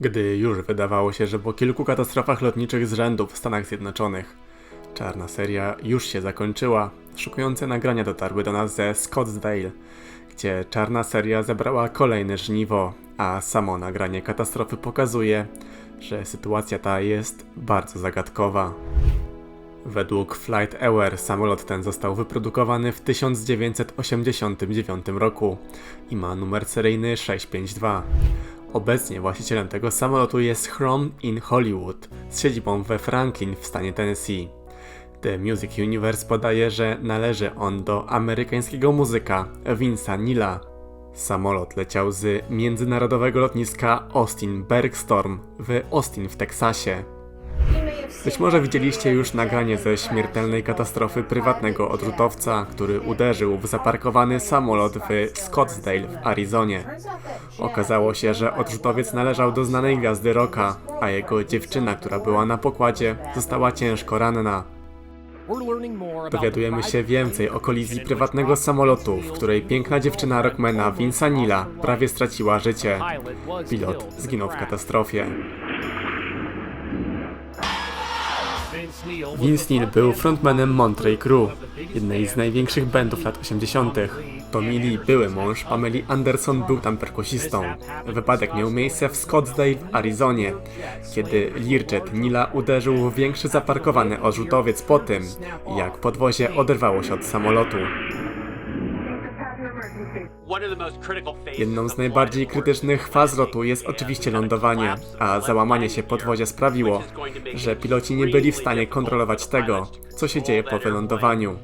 Gdy już wydawało się, że po kilku katastrofach lotniczych z rzędu w Stanach Zjednoczonych czarna seria już się zakończyła, szokujące nagrania dotarły do nas ze Scottsdale, gdzie czarna seria zebrała kolejne żniwo, a samo nagranie katastrofy pokazuje, że sytuacja ta jest bardzo zagadkowa. Według Flight Aware samolot ten został wyprodukowany w 1989 roku i ma numer seryjny 652. Obecnie właścicielem tego samolotu jest Chrome in Hollywood z siedzibą we Franklin w stanie Tennessee. The Music Universe podaje, że należy on do amerykańskiego muzyka Vince'a Nila. Samolot leciał z międzynarodowego lotniska Austin Bergstorm w Austin w Teksasie. Być może widzieliście już nagranie ze śmiertelnej katastrofy prywatnego odrzutowca, który uderzył w zaparkowany samolot w Scottsdale w Arizonie. Okazało się, że odrzutowiec należał do znanej gwiazdy rocka, a jego dziewczyna, która była na pokładzie, została ciężko ranna. Dowiadujemy się więcej o kolizji prywatnego samolotu, w której piękna dziewczyna rockmana Vince'a Nila prawie straciła życie. Pilot zginął w katastrofie. Vince Neil był frontmanem Monterey Crew, jednej z największych bandów lat 80. Tommy Lee, były mąż Pameli Anderson, był tam perkusistą. Wypadek miał miejsce w Scottsdale w Arizonie, kiedy Learjet Nila uderzył w większy zaparkowany odrzutowiec po tym, jak podwozie oderwało się od samolotu. Jedną z najbardziej krytycznych faz lotu jest oczywiście lądowanie, a załamanie się podwozia sprawiło, że piloci nie byli w stanie kontrolować tego, co się dzieje po wylądowaniu.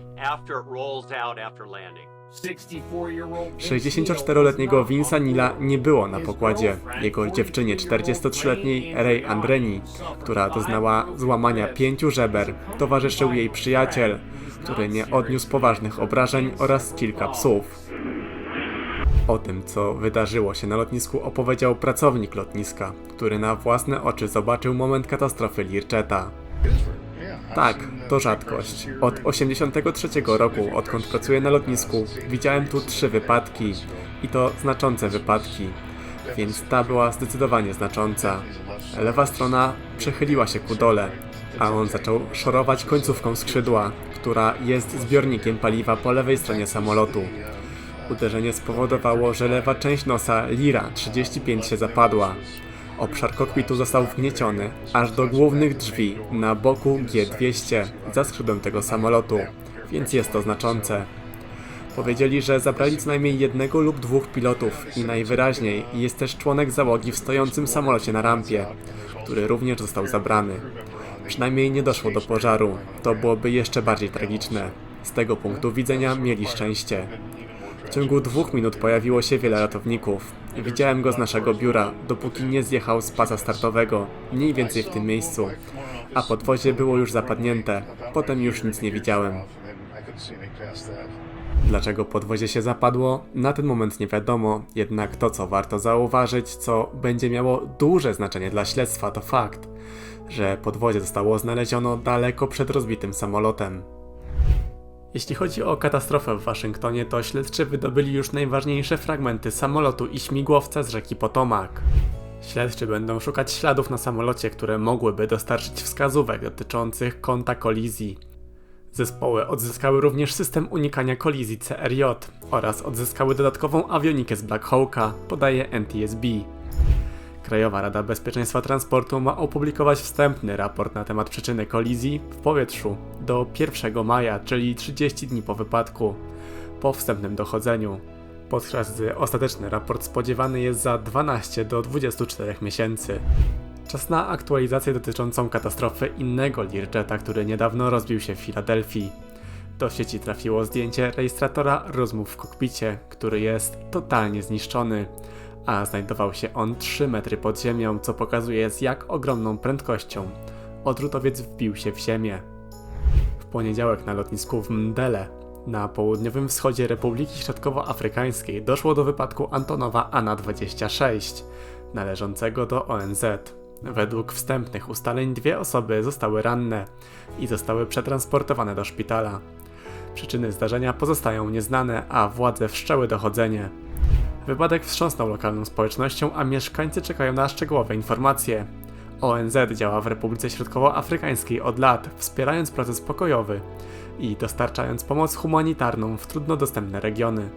64-letniego Vince'a Nila nie było na pokładzie. Jego dziewczynie 43-letniej Ray Andreni, która doznała złamania pięciu żeber, towarzyszył jej przyjaciel, który nie odniósł poważnych obrażeń oraz kilka psów. O tym, co wydarzyło się na lotnisku, opowiedział pracownik lotniska, który na własne oczy zobaczył moment katastrofy Learjeta. Tak, to rzadkość. Od 83 roku, odkąd pracuję na lotnisku, widziałem tu trzy wypadki. I to znaczące wypadki. Więc ta była zdecydowanie znacząca. Lewa strona przechyliła się ku dole, a on zaczął szorować końcówką skrzydła, która jest zbiornikiem paliwa po lewej stronie samolotu. Uderzenie spowodowało, że lewa część nosa Lira 35 się zapadła. Obszar kokpitu został wgnieciony aż do głównych drzwi na boku G200 za skrzydłem tego samolotu, więc jest to znaczące. Powiedzieli, że zabrali co najmniej jednego lub dwóch pilotów i najwyraźniej jest też członek załogi w stojącym samolocie na rampie, który również został zabrany. Przynajmniej nie doszło do pożaru, to byłoby jeszcze bardziej tragiczne. Z tego punktu widzenia mieli szczęście. W ciągu dwóch minut pojawiło się wiele ratowników. Widziałem go z naszego biura, dopóki nie zjechał z pasa startowego, mniej więcej w tym miejscu. A podwozie było już zapadnięte. Potem już nic nie widziałem. Dlaczego podwozie się zapadło? Na ten moment nie wiadomo, jednak to co warto zauważyć, co będzie miało duże znaczenie dla śledztwa, to fakt, że podwozie zostało znaleziono daleko przed rozbitym samolotem. Jeśli chodzi o katastrofę w Waszyngtonie, to śledczy wydobyli już najważniejsze fragmenty samolotu i śmigłowca z rzeki Potomac. Śledczy będą szukać śladów na samolocie, które mogłyby dostarczyć wskazówek dotyczących kąta kolizji. Zespoły odzyskały również system unikania kolizji CRJ oraz odzyskały dodatkową awionikę z Black Hawka, podaje NTSB. Krajowa Rada Bezpieczeństwa Transportu ma opublikować wstępny raport na temat przyczyny kolizji w powietrzu do 1 maja, czyli 30 dni po wypadku. Po wstępnym dochodzeniu. Podczas gdy ostateczny raport spodziewany jest za 12 do 24 miesięcy. Czas na aktualizację dotyczącą katastrofy innego Learjeta, który niedawno rozbił się w Filadelfii. Do sieci trafiło zdjęcie rejestratora rozmów w kokpicie, który jest totalnie zniszczony a znajdował się on 3 metry pod ziemią, co pokazuje z jak ogromną prędkością odrzutowiec wbił się w ziemię. W poniedziałek na lotnisku w Mdele, na południowym wschodzie Republiki Środkowoafrykańskiej, doszło do wypadku Antonowa ANA-26, należącego do ONZ. Według wstępnych ustaleń dwie osoby zostały ranne i zostały przetransportowane do szpitala. Przyczyny zdarzenia pozostają nieznane, a władze wszczęły dochodzenie. Wypadek wstrząsnął lokalną społecznością, a mieszkańcy czekają na szczegółowe informacje. ONZ działa w Republice Środkowoafrykańskiej od lat, wspierając proces pokojowy i dostarczając pomoc humanitarną w trudno dostępne regiony.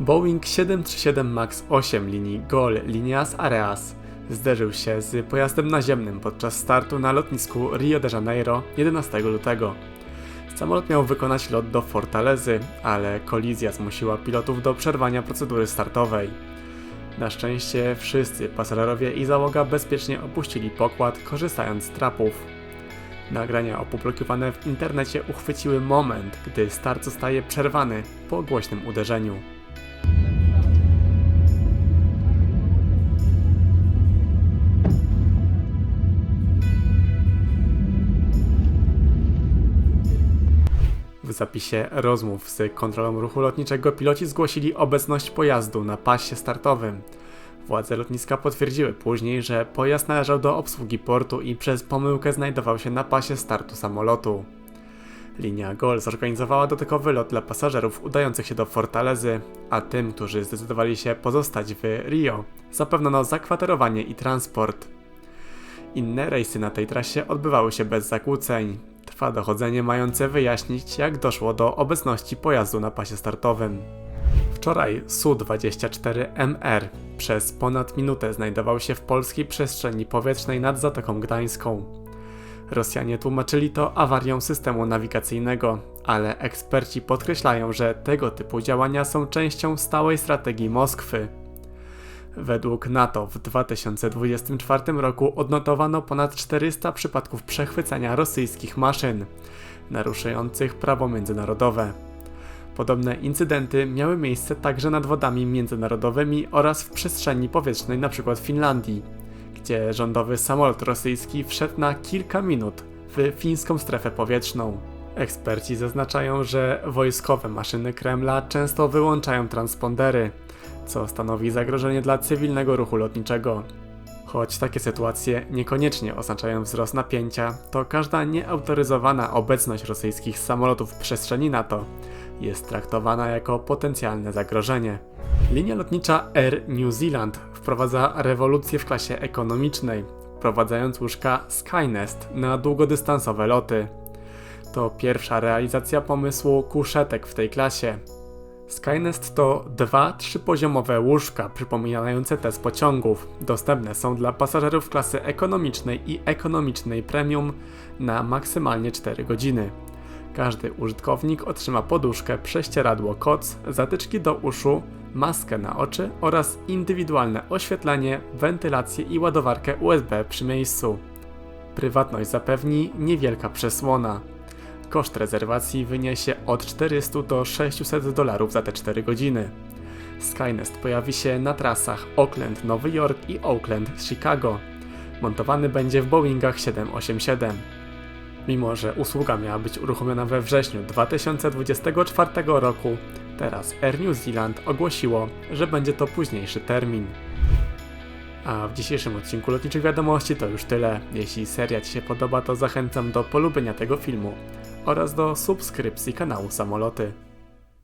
Boeing 737 MAX 8 linii GOL Lineas Areas zderzył się z pojazdem naziemnym podczas startu na lotnisku Rio de Janeiro 11 lutego. Samolot miał wykonać lot do Fortalezy, ale kolizja zmusiła pilotów do przerwania procedury startowej. Na szczęście wszyscy pasażerowie i załoga bezpiecznie opuścili pokład, korzystając z trapów. Nagrania opublikowane w internecie uchwyciły moment, gdy start zostaje przerwany po głośnym uderzeniu. Zapisie rozmów z kontrolą ruchu lotniczego piloci zgłosili obecność pojazdu na pasie startowym. Władze lotniska potwierdziły później, że pojazd należał do obsługi portu i przez pomyłkę znajdował się na pasie startu samolotu. Linia GOL zorganizowała dotykowy lot dla pasażerów udających się do Fortalezy, a tym, którzy zdecydowali się pozostać w Rio, zapewniono zakwaterowanie i transport. Inne rejsy na tej trasie odbywały się bez zakłóceń. Trwa dochodzenie mające wyjaśnić, jak doszło do obecności pojazdu na pasie startowym. Wczoraj Su-24MR przez ponad minutę znajdował się w polskiej przestrzeni powietrznej nad Zatoką Gdańską. Rosjanie tłumaczyli to awarią systemu nawigacyjnego, ale eksperci podkreślają, że tego typu działania są częścią stałej strategii Moskwy. Według NATO w 2024 roku odnotowano ponad 400 przypadków przechwycenia rosyjskich maszyn, naruszających prawo międzynarodowe. Podobne incydenty miały miejsce także nad wodami międzynarodowymi oraz w przestrzeni powietrznej np. w Finlandii, gdzie rządowy samolot rosyjski wszedł na kilka minut w fińską strefę powietrzną. Eksperci zaznaczają, że wojskowe maszyny Kremla często wyłączają transpondery, co stanowi zagrożenie dla cywilnego ruchu lotniczego. Choć takie sytuacje niekoniecznie oznaczają wzrost napięcia, to każda nieautoryzowana obecność rosyjskich samolotów w przestrzeni NATO jest traktowana jako potencjalne zagrożenie. Linia lotnicza Air New Zealand wprowadza rewolucję w klasie ekonomicznej, wprowadzając łóżka Skynest na długodystansowe loty. To pierwsza realizacja pomysłu kuszetek w tej klasie. Skynest to dwa trzypoziomowe łóżka przypominające te z pociągów. Dostępne są dla pasażerów klasy ekonomicznej i ekonomicznej premium na maksymalnie 4 godziny. Każdy użytkownik otrzyma poduszkę, prześcieradło koc, zatyczki do uszu, maskę na oczy oraz indywidualne oświetlenie, wentylację i ładowarkę USB przy miejscu. Prywatność zapewni niewielka przesłona. Koszt rezerwacji wyniesie od 400 do 600 dolarów za te 4 godziny. Skynest pojawi się na trasach Oakland, Nowy Jork i Oakland, Chicago. Montowany będzie w Boeingach 787. Mimo, że usługa miała być uruchomiona we wrześniu 2024 roku, teraz Air New Zealand ogłosiło, że będzie to późniejszy termin. A w dzisiejszym odcinku Lotniczych Wiadomości to już tyle. Jeśli seria Ci się podoba, to zachęcam do polubienia tego filmu oraz do subskrypcji kanału Samoloty.